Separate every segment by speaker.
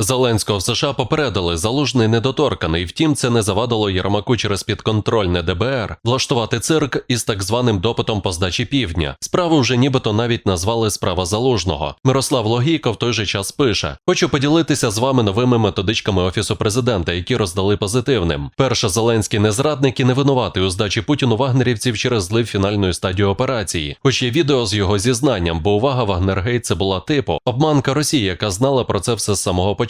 Speaker 1: Зеленського в США попередили залужний недоторканий, втім, це не завадило Єрмаку через підконтрольне ДБР влаштувати цирк із так званим допитом по здачі півдня. Справу вже нібито навіть назвали справа залужного. Мирослав Логійко в той же час пише: Хочу поділитися з вами новими методичками офісу президента, які роздали позитивним. Перше, Зеленський не зрадник і не винуватий у здачі Путіну вагнерівців через злив фінальної стадії операції. Хоч є відео з його зізнанням, бо увага Вагнергейт це була типу обманка Росії, яка знала про це все з самого початку,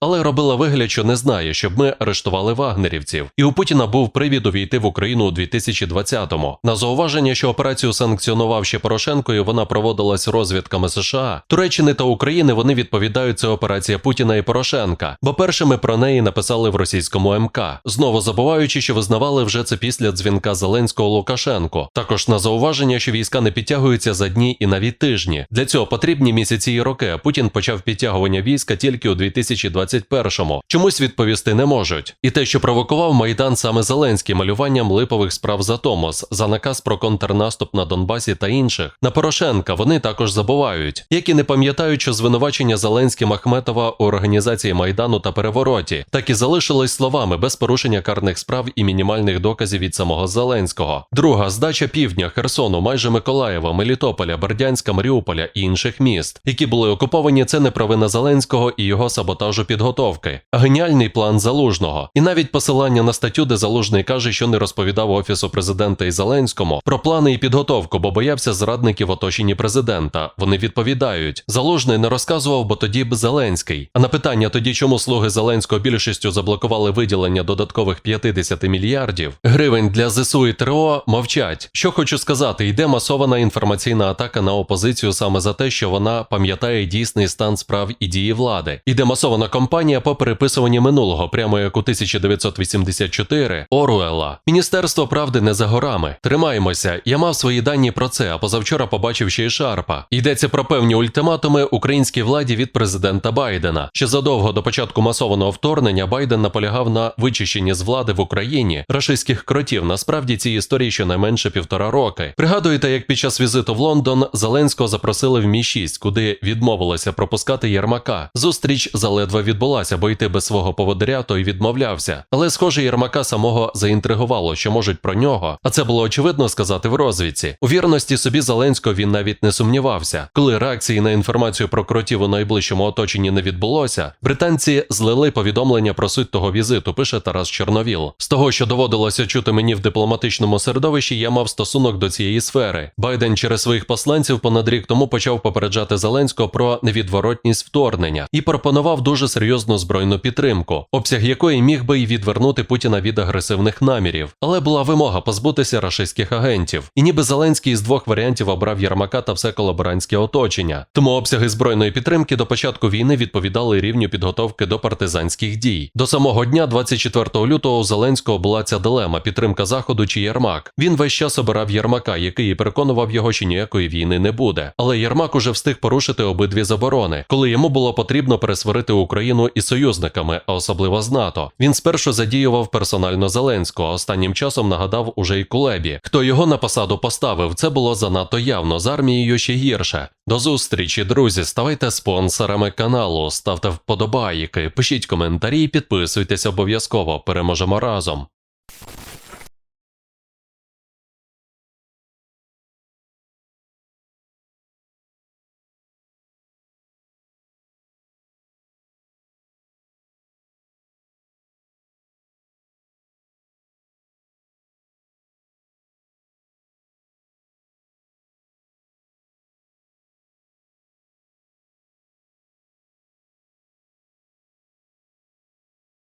Speaker 1: але робила вигляд, що не знає, щоб ми арештували вагнерівців. І у Путіна був привід увійти в Україну у 2020-му. На зауваження, що операцію санкціонував ще Порошенко, і вона проводилась розвідками США, Туреччини та України. Вони відповідають це операція Путіна і Порошенка, бо першими про неї написали в російському МК, знову забуваючи, що визнавали вже це після дзвінка Зеленського Лукашенко. Також на зауваження, що війська не підтягуються за дні і навіть тижні. Для цього потрібні місяці і роки. Путін почав підтягування війська тільки у 2021-му. Чомусь відповісти не можуть. І те, що провокував майдан саме Зеленський малюванням липових справ за Томос, за наказ про контрнаступ на Донбасі та інших. На Порошенка вони також забувають, як і не пам'ятають, що звинувачення Зеленським Ахметова у організації майдану та перевороті, так і залишились словами без порушення карних справ і мінімальних доказів від самого Зеленського. Друга здача півдня Херсону, майже Миколаєва, Мелітополя, Бердянська, Маріуполя і інших міст, які були окуповані. Це не провина Зеленського і його саботажу підготовки, геніальний план залужного. І навіть посилання на статтю, де залужний каже, що не розповідав офісу президента і Зеленському про плани і підготовку, бо боявся зрадників оточенні президента. Вони відповідають: залужний не розказував, бо тоді б Зеленський. А на питання тоді, чому слуги Зеленського більшістю заблокували виділення додаткових 50 мільярдів гривень для ЗСУ і ТРО, мовчать. Що хочу сказати, йде масована інформаційна атака на опозицію саме за те, що вона пам'ятає дійсний стан справ і дії влади. Іде масована кампанія по переписуванні минулого, прямо як у 1984 Оруела. Міністерство правди не за горами. Тримаємося. Я мав свої дані про це, а позавчора побачив ще й Шарпа. Йдеться про певні ультиматуми українській владі від президента Байдена. Ще задовго до початку масованого вторгнення Байден наполягав на вичищенні з влади в Україні рашистських кротів. Насправді ці історії щонайменше півтора роки. Пригадуєте, як під час візиту в Лондон Зеленського запросили в Мі 6 куди відмовилося пропускати Єрмака. Зустріч заледве відбулася, бо йти без свого поводиря той відмовлявся. Але, схоже, Єрмака самого заінтригувало, що можуть про нього, а це було очевидно сказати в розвідці. У вірності собі Зеленського він навіть не сумнівався. Коли реакції на інформацію про кротів у найближчому оточенні не відбулося, британці злили повідомлення про суть того візиту. Пише Тарас Чорновіл. З того, що доводилося чути мені в дипломатичному середовищі, я мав стосунок до цієї сфери. Байден через своїх посланців понад рік тому почав попереджати Зеленського про невідворотність вторгнення і пропонував дуже серйозну збройну підтримку, обсяг якої міг би й відвернути Путіна від агресивних намірів. Але була вимога позбутися рашистських агентів. І ніби Зеленський з двох варіантів обрав Єрмака та все колаборантське оточення. Тому обсяги збройної підтримки до початку війни відповідали рівню підготовки до партизанських дій. До самого дня, 24 лютого, у Зеленського була ця дилема: підтримка заходу чи Єрмак. Він весь час обирав Єрмака, який і переконував його, що ніякої війни не буде. Але Єрмак уже встиг порушити обидві заборони, коли йому було потрібно пересварити Україну із союзниками, а особливо з НАТО. Він спершу задіював персонально Зеленського, а останнім часом нагадав уже й Кулебі. Хто його на посаду поставив, це було занадто явно. З армією ще гірше. До зустрічі, друзі. Ставайте спонсорами каналу, ставте вподобайки, пишіть коментарі, підписуйтесь обов'язково. Переможемо разом.